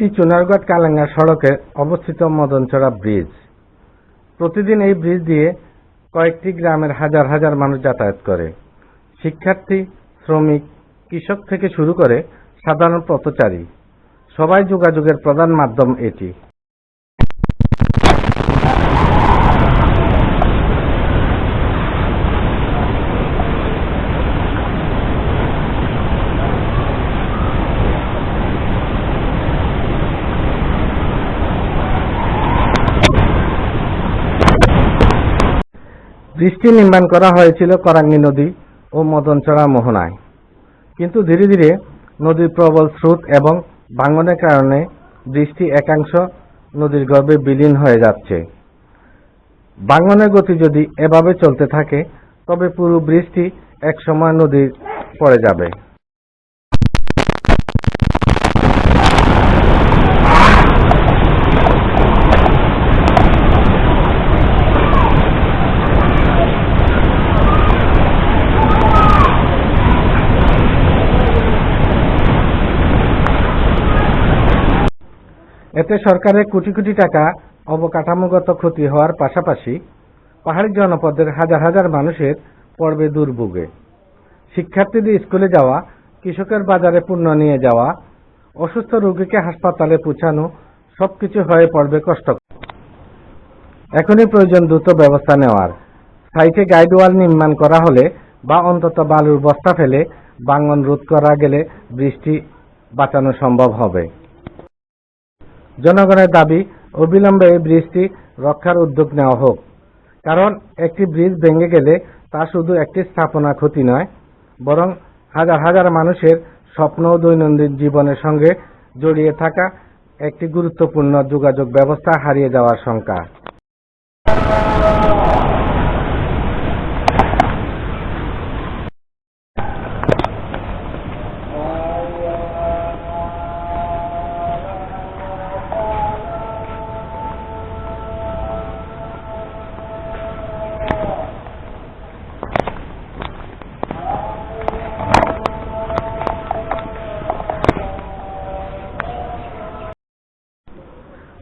ব্রিজটি চুনারগড় কালাঙ্গা সড়কে অবস্থিত মদনচড়া ব্রিজ। প্রতিদিন এই ব্রিজ দিয়ে কয়েকটি গ্রামের হাজার হাজার মানুষ যাতায়াত করে। শিক্ষার্থী, শ্রমিক, কৃষক থেকে শুরু করে সাধারণ পথচারী। সবাই যোগাযোগের প্রধান মাধ্যম এটি। ব্রিজটি নির্মাণ করা হয়েছিল করাঙ্গি নদী ও মদনচড়া মোহনায়। কিন্তু ধীরে ধীরে নদীর প্রবল স্রোত এবং ভাঙনের কারণে বৃষ্টি একাংশ নদীর গর্ভে বিলীন হয়ে যাচ্ছে। ভাঙনের গতি যদি এভাবে চলতে থাকে, তবে পুরো বৃষ্টি একসময় নদীর পড়ে যাবে। এতে সরকারের কোটি কোটি টাকা অবকাঠামোগত ক্ষতি হওয়ার পাশাপাশি পাহাড়ি জনপদের হাজার হাজার মানুষের পড়বে দুর্ভোগে শিক্ষার্থীদের স্কুলে যাওয়া, কৃষকের বাজারে পণ্য নিয়ে যাওয়া, অসুস্থ রোগীকে হাসপাতালে পৌঁছানো, সবকিছু হয়ে পড়বে কষ্ট এখনই প্রয়োজন দ্রুত ব্যবস্থা নেওয়ার। সাইটে গাইড ওয়াল নির্মাণ করা হলে বা অন্তত বালুর বস্তা ফেলে ভাঙন রোধ করা গেলে বৃষ্টি বাঁচানো সম্ভব হবে। জনগণের দাবি, অবিলম্বে এই ব্রিজটি রক্ষার উদ্যোগ নেওয়া হোক। কারণ, একটি ব্রিজ ভেঙে গেলে তা শুধু একটি স্থাপনা ক্ষতি নয়, বরং হাজার হাজার মানুষের স্বপ্ন দৈনন্দিন জীবনের সঙ্গে জড়িয়ে থাকা একটি গুরুত্বপূর্ণ যোগাযোগ ব্যবস্থা হারিয়ে যাওয়ার শঙ্কা।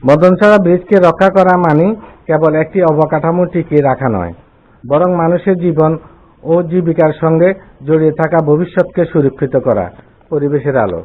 মদনছড়া ব্রিজকে রক্ষা করা মানে কেবল একটি অবকাঠামো টিকিয়ে রাখা নয়, বরং মানুষের জীবন ও জীবিকার সঙ্গে জড়িয়ে থাকা ভবিষ্যৎকে সুরক্ষিত করা, পরিবেশের আলো।